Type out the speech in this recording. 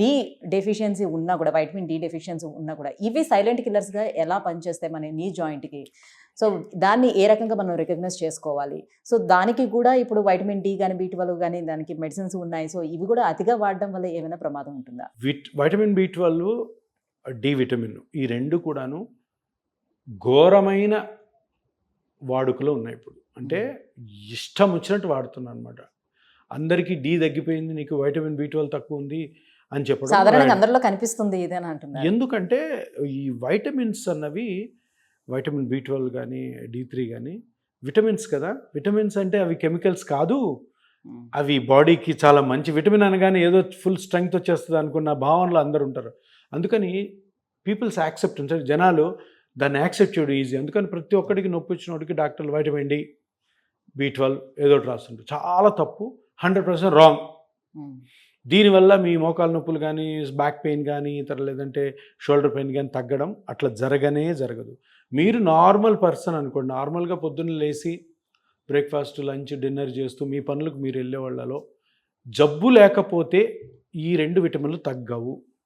D deficiency ఉన్నా కూడా vitamin D deficiency ఉన్నా కూడా ఇవి సైలెంట్ కిల్లర్స్గా ఎలా పనిచేస్తాయి మన నీ జాయింట్కి సో దాన్ని ఏ రకంగా మనం రికగ్నైజ్ చేసుకోవాలి? సో దానికి కూడా ఇప్పుడు వైటమిన్ డి కానీ బీ ట్వెల్వ్ కానీ దానికి మెడిసిన్స్ ఉన్నాయి. సో ఇవి కూడా అతిగా వాడడం వల్ల ఏమైనా ప్రమాదం ఉంటుందా? VIT vitamin B twelve D vitamin ఈ రెండు కూడాను ఘోరమైన వాడుకలో ఉన్నాయి ఇప్పుడు. అంటే ఇష్టం వచ్చినట్టు వాడుతున్నాను అనమాట అందరికీ డి తగ్గిపోయింది నీకు వైటమిన్ బి ట్వెల్వ్ తక్కువ ఉంది అని చెప్పడం సాధారణంగా అందరిలో కనిపిస్తుంది ఇదేనా అంటున్నారు. ఎందుకంటే ఈ వైటమిన్స్ అన్నవి వైటమిన్ బి ట్వెల్వ్ కానీ డి త్రీ కానీ విటమిన్స్ కదా. విటమిన్స్ అంటే అవి కెమికల్స్ కాదు. అవి బాడీకి చాలా మంచి విటమిన్ అనగానే ఏదో ఫుల్ స్ట్రెంగ్త్ వచ్చేస్తుంది అనుకున్న భావనలో అందరు ఉంటారు. అందుకని పీపుల్స్ యాక్సెప్టెన్స్ అంటే జనాలు దాన్ని యాక్సెప్ట్ చేయడం ఈజీ. అందుకని ప్రతి ఒక్కడికి నొప్పి వచ్చినోడికి డాక్టర్లు వైటమిన్ డి బి ట్వెల్వ్ ఏదో రాస్తుంటారు. చాలా తప్పు. Hundred percent wrong. ఉమ్. దీనివల్ల మీ మోకాలు నొప్పులు కానీ బ్యాక్ పెయిన్ కానీ ఇతర లేదంటే షోల్డర్ పెయిన్ కానీ తగ్గడం అట్లా జరగనే జరగదు. మీరు నార్మల్ పర్సన్ అనుకోండి నార్మల్గా పొద్దున్న లేచి బ్రేక్ఫాస్ట్ లంచ్ డిన్నర్ చేస్తూ మీ పనులకు మీరు వెళ్ళే వాళ్ళలో జబ్బు లేకపోతే ఈ రెండు విటమిన్లు తగ్గవు.